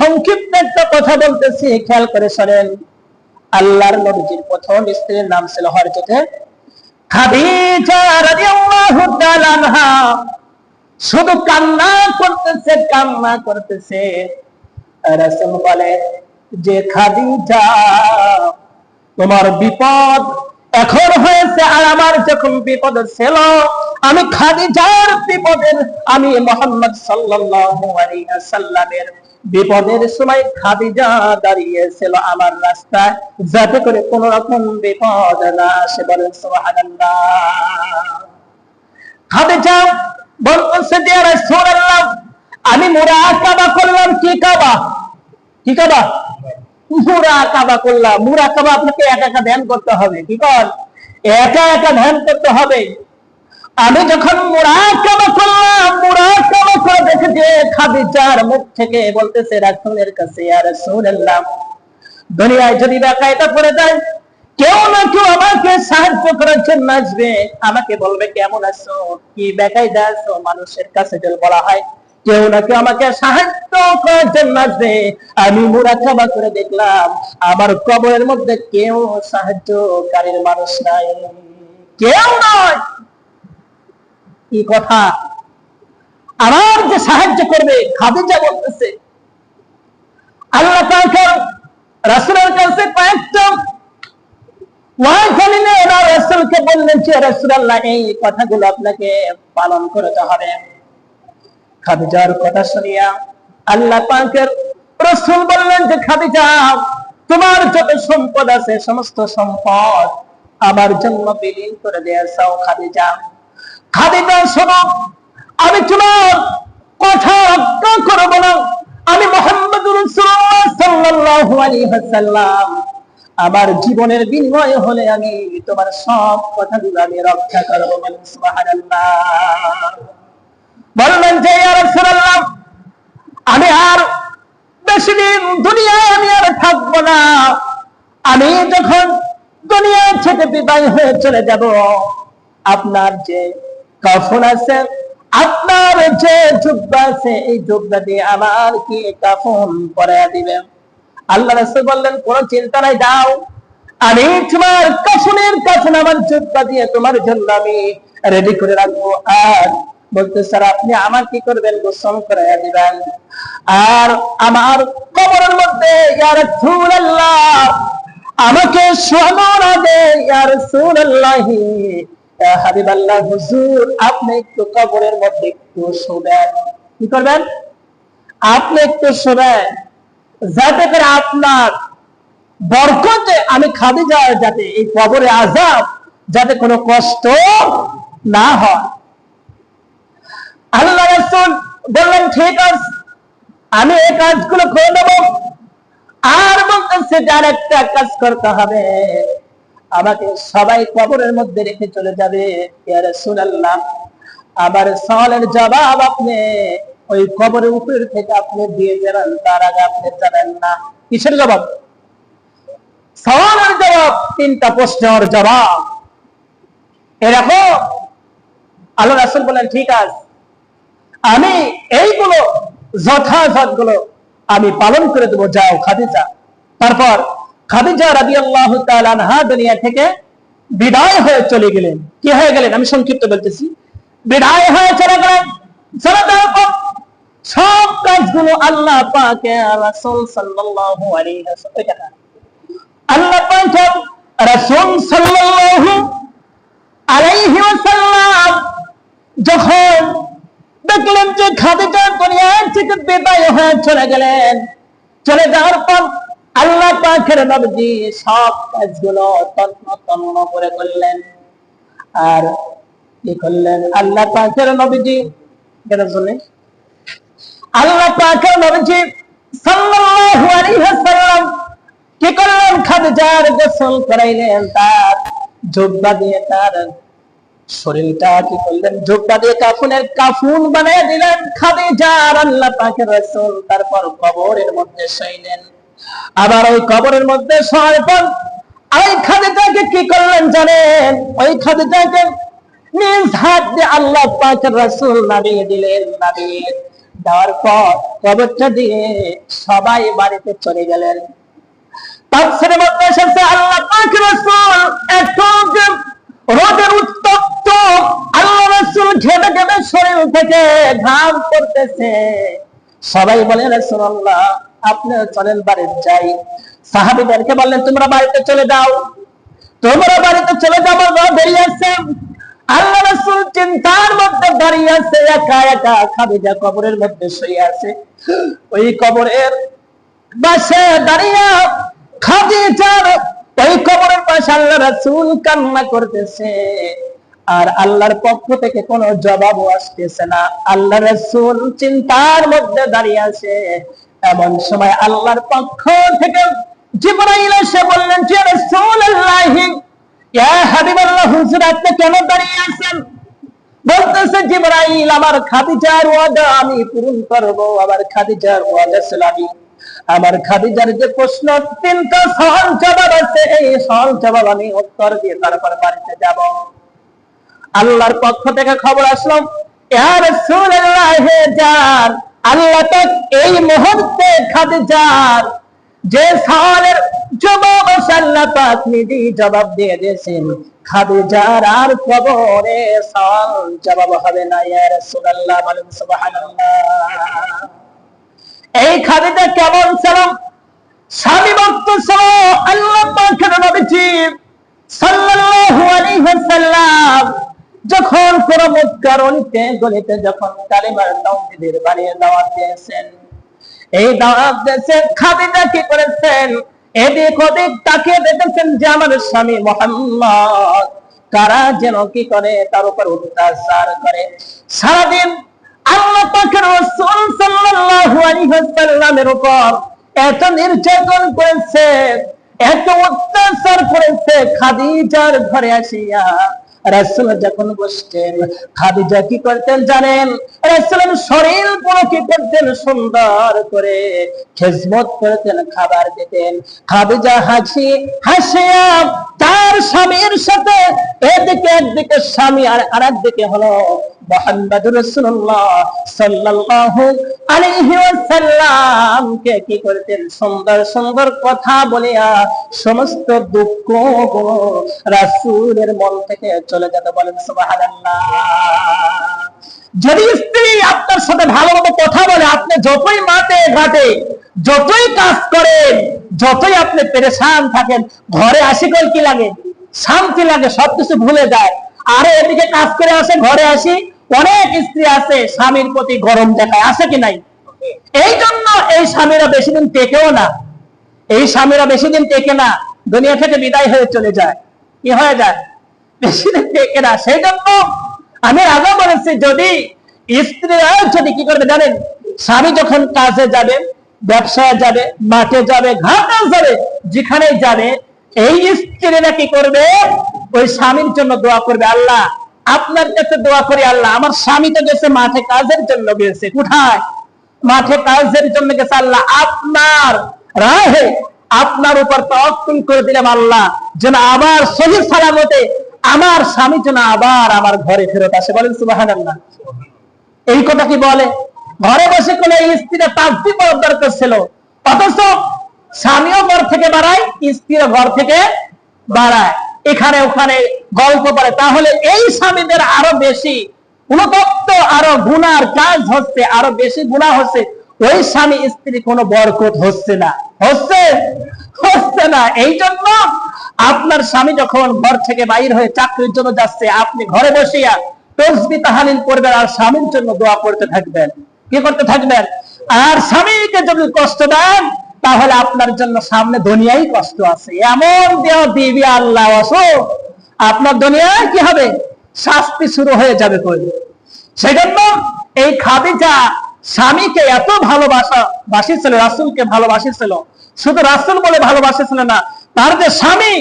সংক্ষিপ্ত একটা কথা বলতেছি, খেয়াল করে শোনেন। আল্লাহর নবীজির প্রথম স্ত্রীর নাম ছিল হরজতে শুধু কান্না করতেছে কান্না করতেছে। রাসূল বলে, যে খাদিজা, তোমার বিপদ এখন হয়েছে আর আমার যখন বিপদ ছিল, আমি খাদিজার বিপদের, আমি মোহাম্মদ সাল্লাল্লাহু আলাইহি সাল্লামের বিপদের সময় খাদিজা দাঁড়িয়েছিল আমার রাস্তায়। যাতে করে কোন রকম বিপদ না আসে বলেন খাদিজা বলতেছে যে রাসূলুল্লাহ আমি মুরাকাবা করলাম কি কাবা? কি কাবা? মুরাকাবা করলাম। মুরাকাবা আপনাকে একা একা ধ্যান করতে হবে, কি কর? একা একা ধ্যান করতে হবে। আমি যখন মুরাকাবা করলাম খাদিজার মুখ থেকে বলতেছে, রাসূলের কাছে, ইয়া রাসূলুল্লাহ। দুনিয়ায় যদি বেকায়দা পড়ে যায়, কেউ না কেউ আমাকে সাহায্য করার জন্য আসবে। আমাকে বলবে, কেমন আছো? কি বেকায়দা আছো? মানুষের কাছে যদি বলা হয়, কেউ না কেউ আমাকে সাহায্য করার জন্য আসবে। আমি মুরাকাবা করে দেখলাম, আমার কবরের মধ্যে কেউ সাহায্যকারীর মানুষ নাই। কেউ নয়। কি কথা? আমার যে সাহায্য করবে, খাদিজা বলতেছে। আল্লাহ কাছে কয়েকটা বললেন যে এই কথাগুলো আপনাকে পালন করতে হবে। খাদিজার কথা শুনিয়া আল্লাহ বললেন যে, খাদিজা, তোমার যত সম্পদ আছে, সমস্ত সম্পদ আমার জন্য বিলীন করে দিয়েছাও খাদিজা। খাদিজা শোনো, আমি তোমার আমার জীবনের বিনিময় হলে আমি তোমার সব কথাগুলো আমি রক্ষা করব বললেন যে আমি আর বেশি দিন দুনিয়ায় আমি আর থাকব না। আমি যখন দুনিয়া থেকে বিদায় হয়ে চলে যাব, আপনার যে কাফন আছে, আপনার যে জুব্বা আছে, এই জুব্বা দিয়ে আমার কি কাফন পরাইয়া দিবেন? আল্লাহ রাসূল বললেন, কোন চিন্তা নাই দাও আমি তোমার কাফনের কাফন আমার জুব্বা দিয়ে তোমার জন্য আমি রেডি করে রাখব। আর বলতে, স্যার, আপনি আমার কি করবেন? গোসল করাইয়া দিবেন। আর আমার কবরের মধ্যে, ইয়া রাসূলুল্লাহ, আমাকে শোনা দে ইয়া রাসূলুল্লাহি, ইয়া হাবিবাল্লাহ, হুজুর, আপনি একটু কবরের মধ্যে একটু শোবেন। কি করবেন? আপনি একটু শোবেন। যাতে করে আপনার বরকতে আমি খাদি যায়, যাতে এই কবরে আজাব, যাতে কোনো কষ্ট না হয়। ঠিক আছে, আমি এই কাজগুলো করে নেব। আর বলতেছে যার একটা কাজ করতে হবে। আমাকে সবাই কবরের মধ্যে রেখে চলে যাবে। ইয়া রাসূলুল্লাহ, আমার সওয়ালের জবাব আপনি ওই কবরের উপর থেকে আপনি দিয়ে যাবেন, তার আগে আপনি জানেন না। কিসের জবাব? সওয়ালের জবাব, তিনটা প্রশ্নের জবাব। এরকম আল্লাহ রাসূল বলেন, ঠিক আছে, আমি এইগুলো যথাযথগুলো আমি পালন করে দেবো। যাও, খাদিজা। তারপর খাদিজা রাদি আল্লাহ তালানহা দুনিয়া থেকে বিদায় হয়ে চলে গেলেন। কি হয়ে গেলেন? আমি সংক্ষিপ্ত বলতেছি। বিদায় হয়ে চলে গেলেন চলে যাওয়ার পর সব কাজগুলো আল্লাহ পাকে রাসূল সাল্লাল্লাহু আলাইহি ওয়াসাল্লাম আল্লাহ পাক রাসূল সাল্লাল্লাহু আলাইহি ওয়াসাল্লাম যখন দেখলেন যে খাদিজা দুনিয়া থেকে বিদায় হয়ে চলে গেলেন, চলে যাওয়ার পর আল্লাহ পাকের নবজি সব কাজগুলো তন্ন তন্ন করে করলেন। আর কি করলেন? আল্লাহ পাকের নবজি, কেন শুনে আল্লাহ করলেন? তার দিয়ে তার শরীরটা কি করলেন? দিয়ে কাফুন দিলেন। আল্লাহ তারপর কবরের মধ্যে শুইলেন। আবার ওই কবরের মধ্যে শোয়ার পর ওই খাদিজাকে কি করলেন জানেন? ওই খাদিজাকে নিজ হাত দিয়ে আল্লাহ পাকের রাসূল নামিয়ে দিলেন, নামিয়ে দেওয়ার পর কবরটা দিয়ে সবাই বাড়িতে চলে গেলেন। সবাই বলে আপনি চলেন বাড়িতে যাই। সাহাবীদেরকে বললেন, তোমরা বাড়িতে চলে যাও। তোমরা বাড়িতে চলে যাব বেরিয়ে আসছে আল্লাহ রাসূল চিন্তার মধ্যে দাঁড়িয়ে আছে, একা একা খাদিজা কবরের মধ্যে শুয়ে আছে। ওই কবরের পাশে দাঁড়িয়ে খাদিজার ওই কবরের পাশে আল্লাহ রাসূল কান্না করতেছে। আর আল্লাহর পক্ষ থেকে কোনো জবাবও আসতেছে না। আল্লাহ রাসূল চিন্তার মধ্যে দাঁড়িয়ে আছে। এমন সময় আল্লাহর পক্ষ থেকে জিবরাইল এসে বললেন যে রাসূলুল্লাহ আমার খাদিজার ওয়াদা আমি পূরণ আবার খাদিজার ওয়াদা আমার খাদিজার যে প্রশ্ন, তিনটা জবাব আছে, এই জবাব আমি উত্তর দিয়ে তারপর বাড়িতে যাব। আল্লাহর পক্ষ থেকে খবর আসলো রাসূলুল্লাহ হে জান আল্লাহ পাক এই মুহূর্তে খাদিজার যে সওয়ালের জবাব দিয়ে দিয়েছেন আর কবরে সওয়াল, জবাব হবে না, ইয়া রাসূলুল্লাহ। বলেন, সুবহানাল্লাহ। এই কেমন ছিল স্বামী ভক্ত ছিল আল্লাহ পাকের নবীজি সাল্লাল্লাহু আলাইহি যখন কোন মুক্কার অলিতে, গলিতে যখন কালিমার তাওহীদের বানিয়ে দাওয়াত দিয়েছেন, এই দাওয়াত দিয়েছেন, খাদিজা কি করেছেন? এদিক ওদিক তাকিয়ে দেখেছেন যে আমার স্বামী মোহাম্মদ। কারা যেন কি করে, তার উপর অত্যাচার করে। সারাদিন আল্লাহ পাকের রাসূল সাল্লাল্লাহু আলাইহি ওয়াসাল্লামের উপর এত নির্যাতন করেছে, এত অত্যাচার করেছে, খাদিজার ঘরে আসিয়া রাসূল যখন বসতেন, খাদিজা কি করতেন জানেন? রাসুলের শরীর পুরো কি করতেন, সুন্দর করে খেজমত করতেন, খাবার দিতেন। খাদিজা হাসি, হাসিয়া তার স্বামীর সাথে এদিকে একদিকে স্বামী আর আরেকদিকে হলো মুহাম্মদুর রাসূলুল্লাহ সাল্লাল্লাহু আলাইহি ওয়াসাল্লাম। কে করতেন সুন্দর সুন্দর কথা বলিয়া সমস্ত দুঃখ রাসূলের মন থেকে চলে যেতে বলেন, সুবহানাল্লাহ। যদি স্ত্রী আপনার সাথে ভালোভাবে কথা বলে, আপনি যতই মাঠে ঘাটে, যতই কাজ করেন, যতই আপনি পেরেশান থাকেন, ঘরে আসি করে কি লাগে? শান্তি লাগে, সবকিছু ভুলে যায়। আরে এদিকে কাজ করে আসে, ঘরে আসি, অনেক স্ত্রী আছে, স্বামীর প্রতি গরম দেখায়, আছে কি নাই? এই জন্য এই স্বামীরা বেশি দিন টেকেও না। এই স্বামীরা বেশি দিন টেকে না, দুনিয়া থেকে বিদায় হয়ে চলে যায়। কি হয়ে যায়? বেশি দিন টেকে না। সেই জন্য আমি আগে বলেছি, যদি স্ত্রীরা, যদি কি করবে জানেন? স্বামী যখন কাজে যাবে, ব্যবসায় যাবে, মাঠে যাবে, ঘাটে যাবে যেখানে যাবে এই স্ত্রীরা কি করবে? ওই স্বামীর জন্য দোয়া করবে, আল্লাহ, আপনার কাছে দোয়া করি, আল্লাহ, আমার স্বামী তো গেছে মাঠে কাজের জন্য গেছে, কোথায়? মাঠে কাজের জন্য গেছে, আল্লাহ, আপনার রাহে আপনার উপর তওয়াক্কুল করে দিলাম, আল্লাহ, যেন আবার সহি সালামতে আমার স্বামী যেন আবার আমার ঘরে ফেরত আসে। বলেন, সুবহানাল্লাহ। এই কথা কি বলে? ঘরে বসে কোন স্ত্রীরা করার দরকার ছিল অথচ স্বামীও ঘর থেকে বাড়ায়, স্ত্রীও ঘর থেকে বাড়ায়। এখানে ওখানে গল্প করে। তাহলে এই স্বামীদের আরও বেশি অনুতপ্ত আরও গুনার কাজ হচ্ছে, আরও বেশি গুণা হচ্ছে। ওই স্বামী স্ত্রী কোনো বরকত হচ্ছে না। হচ্ছে? হচ্ছে না। এই জন্য আপনার স্বামী যখন ঘর থেকে বাইর হয়ে চাকরির জন্য যাচ্ছে, আপনি ঘরে বসিয়া তসবি তাহালিল করবেন আর স্বামীর জন্য দোয়া করতে থাকবেন। কি করতে থাকবেন? আর স্বামীকে যদি কষ্ট দেন তাহলে আপনার জন্য সামনে দুনিয়াই কষ্ট আছে। এমন দেহ দিবি আল্লাহ আসো আপনার দুনিয়ায় কি হবে? শাস্তি শুরু হয়ে যাবে কই? সেজন্য এই খাদিজা স্বামীকে এত ভালোবাসা বাসিছিল রাসুলকে ভালোবাসিছিল শুধু রাসুল বলে ভালোবাসিছিল না, তার যে স্বামী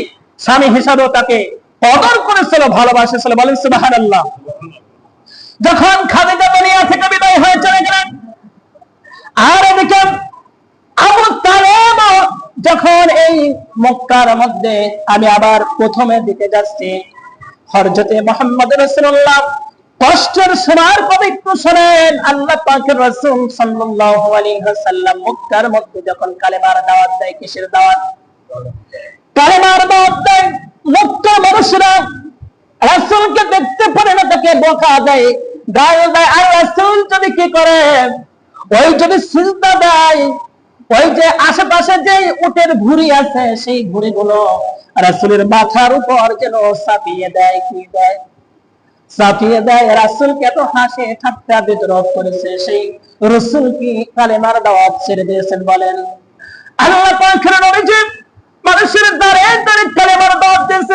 স্বামী হিসাবেও তাকে কদর করেছিল ভালোবাসিছিল বলেন, সুবহানাল্লাহ। যখন খাদিজা দুনিয়া থেকে বিদায় হয়ে চলে গেলেন, আর এদিকে যখন এই মক্কার মধ্যে আমি আবার প্রথমের দিকে যাচ্ছি হরজতে মোহাম্মদ রসুল্লাহ কষ্টের কথা একটু শোনেন আল্লাহ পাকের রাসূল সাল্লাল্লাহু আলাইহি মক্কার মধ্যে যখন কালেমার দাওয়াত দেয়, কিসের দাওয়াত? কালেমার দাওয়াত দেয়, মক্কার মানুষরা রাসূলকে দেখতে পারে না, তাকে বকা দেয়, গায়ে দেয় আর রাসূল, যদি কি করে ওই যদি সিজদা দেয় ওই যে আশেপাশে যে উটের ঘুড়ি আছে, সেই ঘুড়িগুলো রাসূলের মাথার উপর যেন চাপিয়ে দেয়, কি দেয়? চাপিয়ে দেয়, রাসূলকে এত হাসে, ঠাট্টা বিদ্রোহ করেছে। সেই রসুল কি কালেমার দাওয়াত ছেড়ে দিয়েছেন বলেন? আল্লাহ নবীজি মানুষের দ্বারে দ্বারে কালেমার দাওয়াত দিয়েছে